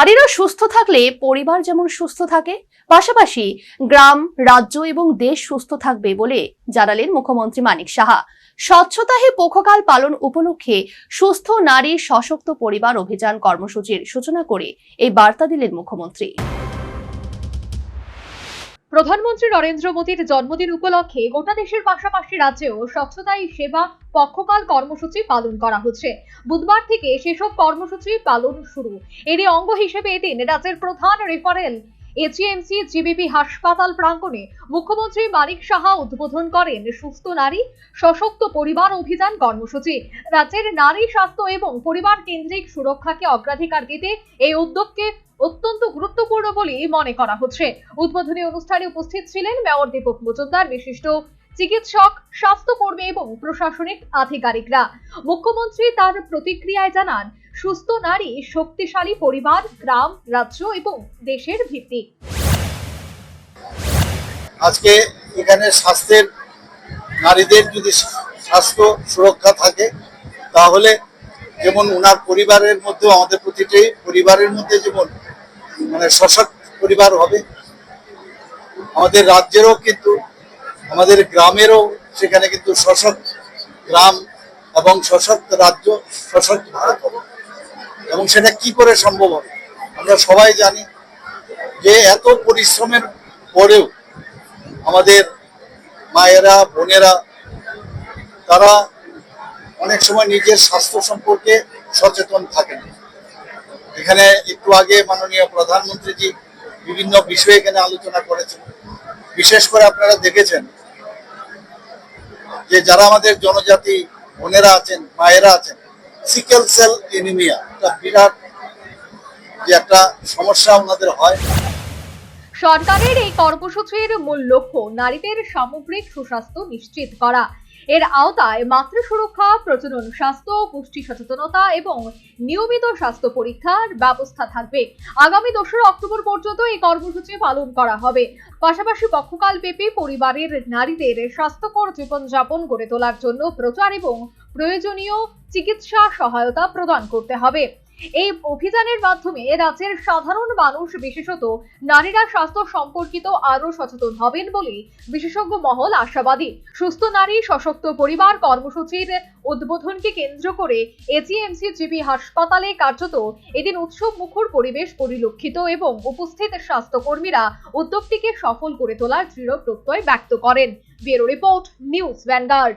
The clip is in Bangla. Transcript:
নারীরা সুস্থ থাকলে পরিবার যেমন সুস্থ থাকে, পাশাপাশি গ্রাম, রাজ্য এবং দেশ সুস্থ থাকবে বলে জানালেন মুখ্যমন্ত্রী মানিক সাহা। স্বচ্ছতা হে পক্ষকাল পালন উপলক্ষে সুস্থ নারী সশক্ত পরিবার অভিযান কর্মসূচির সূচনা করে এই বার্তা দিলেন মুখ্যমন্ত্রী। প্রধানমন্ত্রী নরেন্দ্র মোদীর জন্মদিন উপলক্ষে গোটা দেশের পাশাপাশি রাজ্যেও স্বচ্ছতাই সেবা পক্ষকাল কর্মসূচি পালন করা হচ্ছে। বুধবার থেকে সেসব কর্মসূচি পালন শুরু। এরই অঙ্গ হিসেবে এদিন রাজ্যের প্রধান রেফারেল এজিএমসি জিবিপি হাসপাতাল প্রাঙ্গণে মুখ্যমন্ত্রী মানিক সাহা উদ্বোধন করেন সুস্থ নারী সশক্ত পরিবার অভিযান কর্মসূচি। রাজ্যের নারী স্বাস্থ্য এবং পরিবার কেন্দ্রিক সুরক্ষাকে অগ্রাধিকার দিতে এই উদ্যোগকে অত্যন্ত গুরুত্বপূর্ণ বলে মনে করা হচ্ছে। উদ্বোধনী অনুষ্ঠানে উপস্থিত ছিলেন মেয়র দীপক মজুমদার, বিশিষ্ট চিকিৎসক, স্বাস্থ্যকর্মী এবং প্রশাসনিক আধিকারিকরা। মুখ্যমন্ত্রী তার প্রতিক্রিয়ায় জানান সুস্থ নারী, শক্তিশালী পরিবার, গ্রাম, রাজ্য এবং দেশের ভিত্তি। আজকে এখানে স্বাস্থ্যের নারীদের যদি স্বাস্থ্য সুরক্ষা থাকে, তাহলে যেমন ওনার পরিবারের মধ্যেও আমাদের প্রতিটি পরিবারের মধ্যে যেমন মানে সশক্ত পরিবার হবে, আমাদের রাজ্যেরও কিন্তু, আমাদের গ্রামেরও সেখানে কিন্তু সশক্ত গ্রাম এবং সশক্ত রাজ্য, সশক্ত ভারত হবে। এবং সেটা কি করে সম্ভব হবে? আমরা সবাই জানি যে এত পরিশ্রমের পরেও আমাদের মায়েরা, বোনেরা, তারা অনেক সময় নিজের স্বাস্থ্য সম্পর্কে সচেতন থাকেন। এখানে একটু আগে মাননীয় প্রধানমন্ত্রীজি বিভিন্ন বিষয়ে এখানে আলোচনা করেছেন। বিশেষ করে আপনারা দেখেছেন যে যারা আমাদের জনজাতি বোনেরা আছেন, মায়েরা আছেন সিকেল সেল এনিমিয়া একটা বিরাট যে একটা সমস্যা ওনাদের হয়। সরকারের এই কর্মসূচির মূল লক্ষ্য নারীদের সামগ্রিক সুস্বাস্থ্য নিশ্চিত করা। এর আওতায় মাতৃ সুরক্ষা, প্রজনন স্বাস্থ্য, পুষ্টি সচেতনতা এবং নিয়মিত স্বাস্থ্য পরীক্ষার ব্যবস্থা থাকবে। আগামী দোসরা অক্টোবর পর্যন্ত এই কর্মসূচি পালন করা হবে। পাশাপাশি পক্ষকাল ব্যাপী পরিবারের নারীদের স্বাস্থ্যকর জীবনযাপন গড়ে তোলার জন্য প্রচার এবং প্রয়োজনীয় চিকিৎসা সহায়তা প্রদান করতে হবে। এই অভিযানের মাধ্যমে রাজ্যের সাধারণ মানুষ, বিশেষত নারীরা স্বাস্থ্য সম্পর্কিত আরও সচেতন হবেন বলে বিশেষজ্ঞ মহল আশাবাদী। সুস্থ নারী, সশক্ত পরিবার কর্মসূচির উদ্বোধনকে কেন্দ্র করে এজিএমসি জিবি হাসপাতালে কার্যত এদিন উৎসব মুখর পরিবেশ পরিলক্ষিত এবং উপস্থিত স্বাস্থ্যকর্মীরা উদ্যোগটিকে সফল করে তোলার দৃঢ় প্রত্যয় ব্যক্ত করেন। Bureau report, news Vanguard.